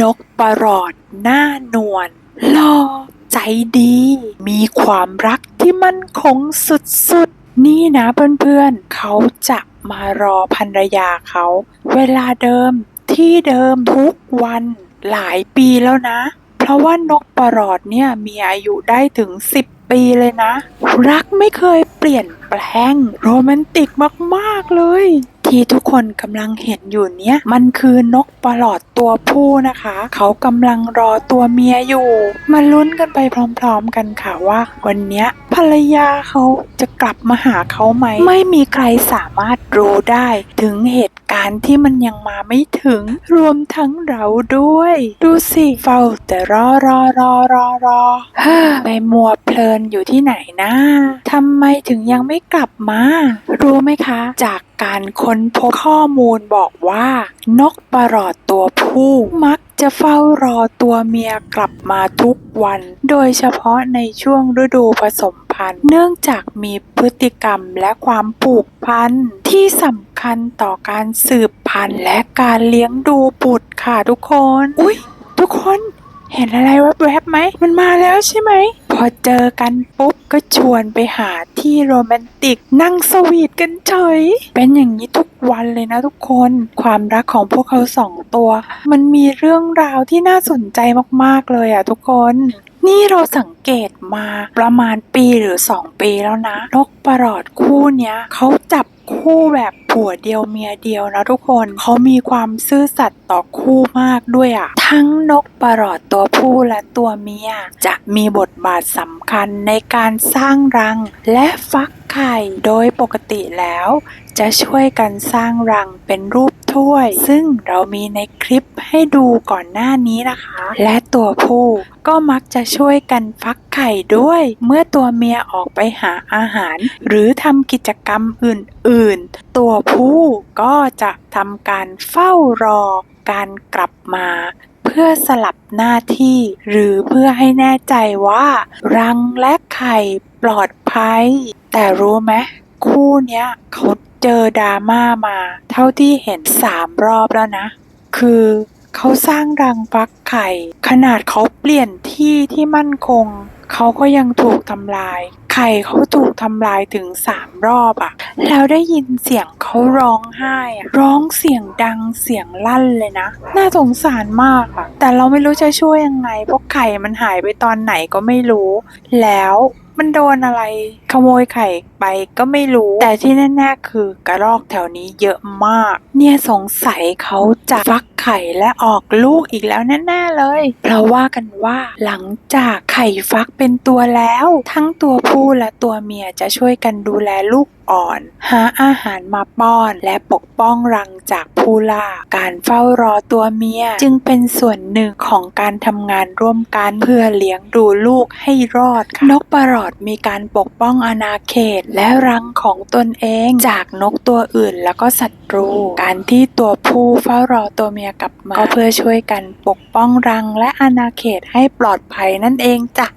นกประหลอดหน้านวลหล่อใจดี มีความรักที่มั่นคงสุดๆ นี่นะเพื่อนๆ เขาจะมารอภรรยาเขา เวลาเดิมที่เดิมทุกวันหลายปีแล้วนะ เพราะว่านกประหลอดเนี่ยมีอายุได้ถึง 10 ปีเลยนะ รักไม่เคยเปลี่ยนแปลง โรแมนติกมากๆเลย ที่ทุกคนกำลังเห็นอยู่เนี้ยมันคือนกประหลอดตัวผู้นะคะ เขากำลังรอตัวเมียอยู่ มาลุ้นกันไปพร้อมๆกันค่ะว่า วันเนี้ยภรรยาเขาจะกลับมาหาเขาไหม ไม่มีใครสามารถรู้ได้ ถึงเหตุการณ์ที่มันยังมาไม่ถึง รวมทั้งเราด้วย ดูสิเฝ้าแต่รอรอรอรอรอฮ้อไปมัวเพลินอยู่ที่ไหนนะทำไมถึงยังไม่กลับมา รู้ไหมคะ จาก การค้นพบข้อมูลบอกว่า นกประหลอดตัวผู้มักจะเฝ้ารอตัวเมียกลับมาทุกวัน โดยเฉพาะในช่วงฤดูผสมพันธุ์ เนื่องจากมีพฤติกรรมและความผูกพันที่สำคัญต่อการสืบพันธุ์และการเลี้ยงดูบุตรค่ะทุกคน อุ๊ยทุกคนเห็นอะไรแวบๆไหม มันมาแล้วใช่ไหม พอเจอกันปุ๊บก็ชวนไปหาที่โรแมนติก นั่งสวีทกันเฉย เป็นอย่างนี้ทุกวันเลยนะทุกคน ความรักของพวกเขาสองตัว มันมีเรื่องราวที่น่าสนใจมากๆเลยอะทุกคน นี่เราสังเกตมาประมาณปีหรือ 2 ปีแล้วนะ นกประหลอดคู่เนี้ยเขาจับคู่แบบผัวเดียวเมียเดียวนะทุกคนเขามีความซื่อสัตย์ต่อคู่มากด้วยอะ่ะ ทั้งนกประหลอดตัวผู้และตัวเมีย จะมีบทบาทสำคัญในการสร้างรังและฟัก ไข่โดยปกติแล้ว จะช่วยกันสร้างรังเป็นรูปถ้วย ซึ่งเรามีในคลิปให้ดูก่อนหน้านี้นะคะ และตัวผู้ก็มักจะช่วยกันฟักไข่ด้วย เมื่อตัวเมียออกไปหาอาหาร หรือทำกิจกรรมอื่นๆ ตัวผู้ก็จะทำการเฝ้ารอการกลับมาเพื่อสลับหน้าที่ หรือเพื่อให้แน่ใจว่า รังและไข่ปลอดภัย แต่รู้ไหมคู่เนี้ยเขาเจอดราม่ามา เท่าที่เห็นสามรอบแล้วนะ คือเขาสร้างรังฟักไข่ ขนาดเขาเปลี่ยนที่ที่มั่นคง เขาก็ยังถูกทำลาย ไข่เขาถูกทำลายถึงสามรอบอะแล้วได้ยินเสียงเขาร้องไห้อะร้องเสียงดังเสียงลั่นเลยนะ น่าสงสารมากอะแต่เราไม่รู้จะช่วยยังไงเพราะไข่มันหายไปตอนไหนก็ไม่รู้ แล้ว มันโดนอะไร ขโมยไข่ไปก็ไม่รู้ แต่ที่แน่ๆคือกระรอกแถวนี้เยอะมาก เนี่ยสงสัยเขาจะฟักไข่และออกลูกอีกแล้วแน่ๆเลย เพราะว่ากันว่าหลังจากไข่ฟักเป็นตัวแล้ว ทั้งตัวผู้และตัวเมียจะช่วยกันดูแลลูกอ่อน หาอาหารมาป้อนและปกป้องรังจากผู้ล่า การเฝ้ารอตัวเมียจึงเป็นส่วนหนึ่งของการทำงานร่วมกันเพื่อเลี้ยงดูลูกให้รอดค่ะนกประหลอดมีการปกป้องอาณาเขตและรังของตนเองจากนกตัวอื่นแล้วก็ศัตรูการที่ตัวผู้เฝ้ารอตัวเมียกลับมาก็เพื่อช่วยกันปกป้องรังและอาณาเขตให้ปลอดภัยนั่นเองจ้ะ